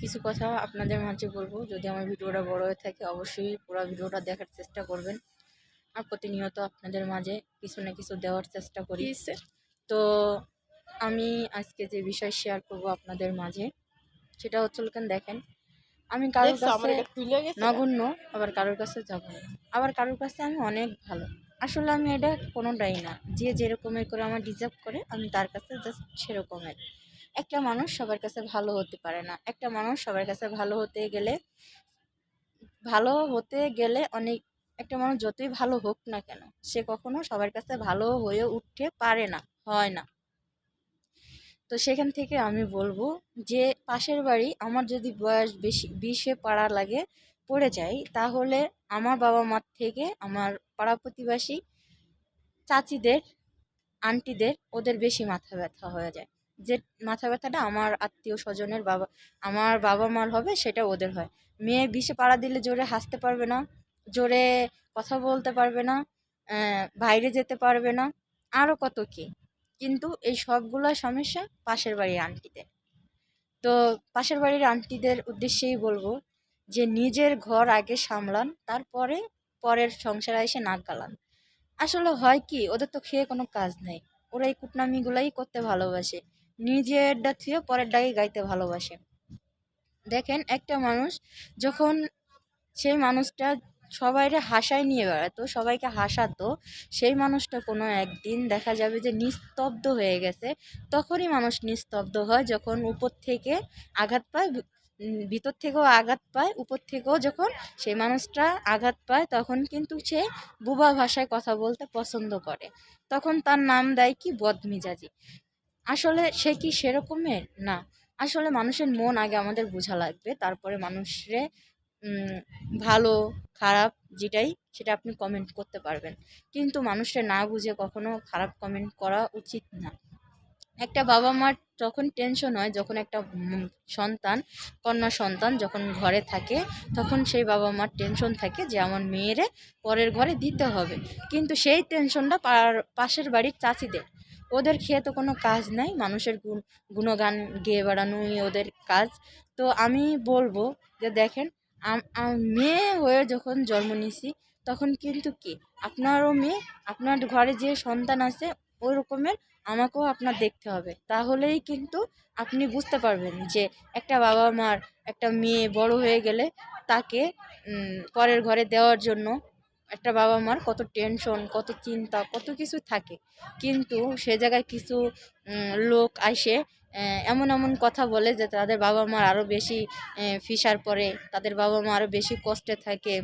কিছু কথা আপনাদের মাঝে বলব। যদি আমার ভিডিওটা বড় হয়ে থাকে অবশ্যই পুরো ভিডিওটা দেখার চেষ্টা করবেন। আর প্রতিনিয়ত আপনাদের মাঝে কিছু না কিছু দেওয়ার চেষ্টা করি। তো আমি আজকে যে বিষয় শেয়ার করব আপনাদের মাঝে সেটা হচ্ছে দেখেন আমি কারোর কাছে নগণ্য আবার কারোর কাছে যাব আবার কারোর কাছে আমি অনেক ভালো। আসলে আমি এটা কোনোটাই না। যে যেরকমের করে আমার ডিজার্ভ করে আমি তার কাছে জাস্ট সেরকমের। একটা মানুষ সবার কাছে ভালো হতে পারে না। একটা মানুষ সবার কাছে ভালো হতে গেলে, ভালো হতে গেলে অনেক, একটা মানুষ যতই ভালো হোক না কেন, সে কখনো সবার কাছে ভালো হয়ে উঠতে পারে না, হয় না। তো সেখান থেকে আমি বলব যে, পাশের বাড়ি আমার যদি বয়স বেশি, বিশে পাড়া লাগে, পড়ে যাই তাহলে আমার বাবা মার থেকে আমার পাড়া প্রতিবাসী চাচিদের, আন্টিদের, ওদের বেশি মাথা ব্যথা হয়ে যায়। যে মাথা ব্যথাটা আমার আত্মীয় স্বজনের বাবা, আমার বাবা মার হবে সেটা ওদের হয়। মেয়ে বিষে পাড়া দিলে জোরে হাসতে পারবে না, জোরে কথা বলতে পারবে না বাইরে যেতে পারবে না আরও কত কী। কিন্তু এই সবগুলো সমস্যা পাশের বাড়ির আন্টিদের। তো পাশের বাড়ির আন্টিদের উদ্দেশ্যেই বলব যে নিজের ঘর আগে সামলান, তারপরে পরের সংসারে এসে নাক গালান। আসলে হয় কি, ওদের তো খেয়ে কোনো কাজ নেই। ওরা এই কুটনামিগুলাই করতে ভালোবাসে। নিজেরটা থুয়ে পরের ডাকে গাইতে ভালোবাসে। দেখেন, একটা মানুষ যখন সেই মানুষটা সবাইরে হাসায় নিয়ে বেড়াতো, সবাইকে হাসাতো, সেই মানুষটা কোনো একদিন দেখা যাবে যে নিস্তব্ধ হয়ে গেছে। তখনই মানুষ নিস্তব্ধ হয় যখন উপর থেকে আঘাত পায় ভিতর থেকেও আঘাত পায়, উপর থেকেও যখন সেই মানুষটা আঘাত পায়, তখন কিন্তু সে বুবা ভাষায় কথা বলতে পছন্দ করে। তখন তার নাম দেয় কি? বদমিজাজি। আসলে সে কি সেরকমের? না। আসলে মানুষের মন আগে আমাদের বোঝা লাগবে, তারপরে মানুষরে ভালো, খারাপ যেটাই, সেটা আপনি কমেন্ট করতে পারবেন। কিন্তু মানুষের না বুঝে কখনো খারাপ কমেন্ট করা উচিত না। একটা বাবা মার যখন টেনশন হয়, যখন একটা সন্তান, কন্যা সন্তান যখন ঘরে থাকে, তখন সেই বাবা মার টেনশন থাকে যে আমার মেয়েরে পরের ঘরে দিতে হবে। কিন্তু সেই টেনশনটা পাশের বাড়ির চাচিদের। ওদের খেয়ে তো কোনো কাজ নাই, মানুষের গুণ, গুণগান গেয়ে বেড়ানোই ওদের কাজ। তো আমি বলব যে দেখেন মেয়ে হয়ে যখন জন্ম নিছি, তখন কিন্তু কি? আপনারও মেয়ে, আপনার ঘরে যে সন্তান আছে, ওই রকমের আমাকেও আপনার দেখতে হবে। তাহলেই কিন্তু আপনি বুঝতে পারবেন যে একটা বাবা মার একটা মেয়ে বড় হয়ে গেলে তাকে পরের ঘরে দেওয়ার জন্য একটা বাবা মার কত টেনশন কত চিন্তা, কত কিছু থাকে। কিন্তু সে জায়গায় কিছু লোক আসে এমন এমন কথা বলে যে তাদের বাবা মার আরও বেশি ফিসার পরে তাদের বাবা মা আরও বেশি কষ্টে থাকে।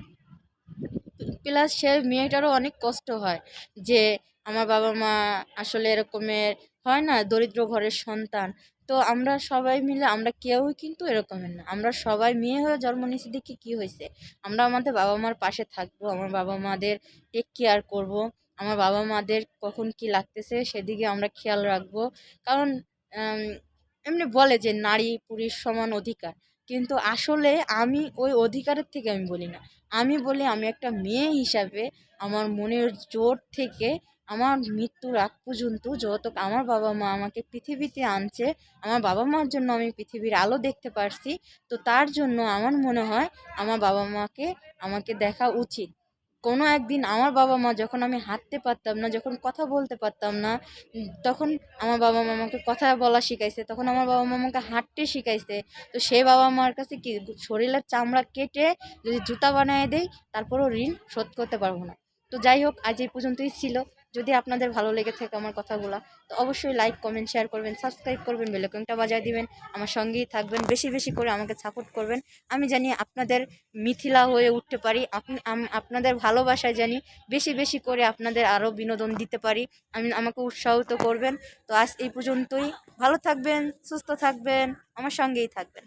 প্লাস সে মেয়েটারও অনেক কষ্ট হয় যে আমার বাবা মা আসলে এরকমের হয় না, দরিদ্র ঘরের সন্তান। তো আমরা সবাই মিলে, আমরা কেউই কিন্তু এরকমের না। আমরা সবাই মেয়ে হয়ে জন্ম নিয়েছি দেখি কী হয়েছে? আমরা আমাদের বাবা মার পাশে থাকব, আমার বাবা মাদের টেক কেয়ার করব। আমার বাবা মাদের কখন কি লাগতেছে সেদিকে আমরা খেয়াল রাখব। কারণ এমনি বলে যে নারী, পুরুষ সমান অধিকার। কিন্তু আসলে আমি ওই অধিকারের থেকে আমি বলি না। আমি বলি আমি একটা মেয়ে হিসাবে আমার মনের জোর থেকে আমার মৃত্যুর আগ পর্যন্ত যত আমার বাবা মা আমাকে পৃথিবীতে আনছে, আমার বাবা মার জন্য আমি পৃথিবীর আলো দেখতে পারছি, তো তার জন্য আমার মনে হয় আমার বাবা মাকে আমাকে দেখা উচিত। কোনো একদিন আমার বাবা মা যখন আমি হাঁটতে পারতাম না, যখন কথা বলতে পারতাম না, তখন আমার বাবা মা আমাকে কথা বলা শিখাইছে, তখন আমার বাবা মা আমাকে হাঁটতে শিখাইছে। তো সে বাবা মার কাছে কি শরীরের চামড়া কেটে যদি জুতা বানিয়ে দেয় তারপরও ঋণ শোধ করতে পারব না। তো যাই হোক, আজ এই পর্যন্তই ছিল। যদি আপনাদের ভালো লেগে থাকে আমার কথাগুলো, তো অবশ্যই লাইক কমেন্ট শেয়ার করবেন সাবস্ক্রাইব করবেন বেলকনটা বাজায় দিবেন, আমার সঙ্গেই থাকবেন, বেশি বেশি করে আমাকে সাপোর্ট করবেন। আমি জানি আপনাদের মিথিলা হয়ে উঠতে পারি, আপনি আপনাদের ভালোবাসায় জানি বেশি বেশি করে আপনাদের আরও বিনোদন দিতে পারি, আমি, আমাকে উৎসাহিত করবেন। তো আজ এই পর্যন্তই, ভালো থাকবেন, সুস্থ থাকবেন, আমার সঙ্গেই থাকবেন।